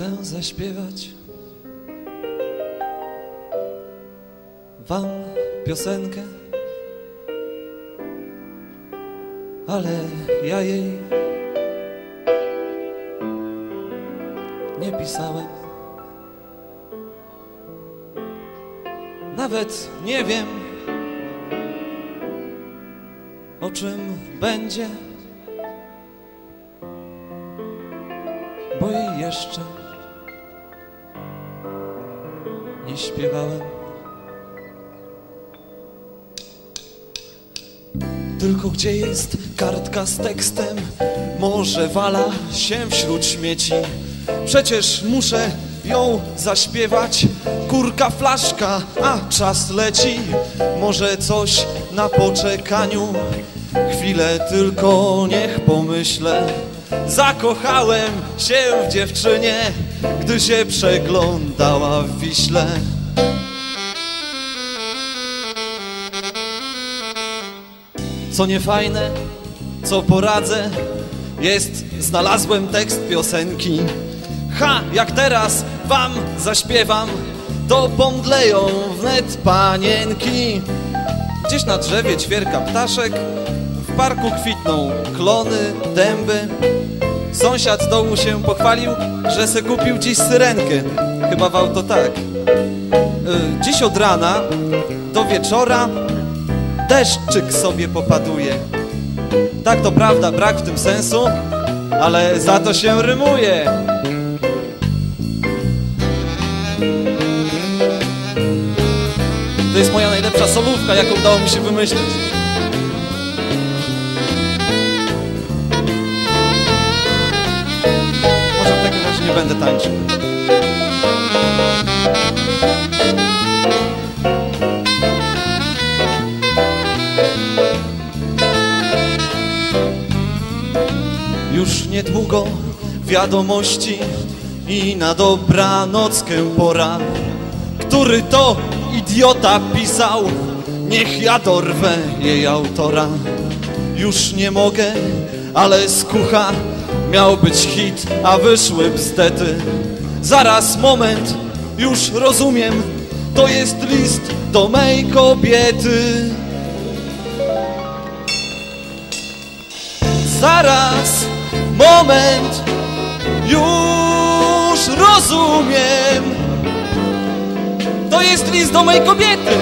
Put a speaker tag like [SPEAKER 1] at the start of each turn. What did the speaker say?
[SPEAKER 1] Chcę zaśpiewać Wam piosenkę Ale ja jej nie pisałem. Nawet nie wiem o czym będzie bo jej jeszcze nie śpiewałem. Tylko gdzie jest kartka z tekstem? Może wala się wśród śmieci? Przecież muszę ją zaśpiewać. Kurka, flaszka, a czas leci. Może coś na poczekaniu. Chwilę tylko niech pomyślę. Zakochałem się w dziewczynie, gdy się przeglądała w Wiśle. Co niefajne, co poradzę, jest, znalazłem tekst piosenki. Ha, jak teraz wam zaśpiewam, to pomdleją wnet panienki. Gdzieś na drzewie ćwierka ptaszek, parku kwitną klony, dęby. Sąsiad z domu się pochwalił, że se kupił dziś syrenkę. Chyba wał to tak. Y, Dziś od rana do wieczora deszczyk sobie popaduje. Tak to prawda, brak w tym sensu, ale za to się rymuje. To jest moja najlepsza solówka, jaką udało mi się wymyślić. Będę tańczył. Już niedługo wiadomości i na dobranockę pora. Który to idiota pisał? Niech ja dorwę jej autora. Już nie mogę, ale skucha miał być hit, a wyszły bzdety. Zaraz, moment, już rozumiem, to jest list do mej kobiety. Zaraz, moment, już rozumiem. To jest list do mojej kobiety.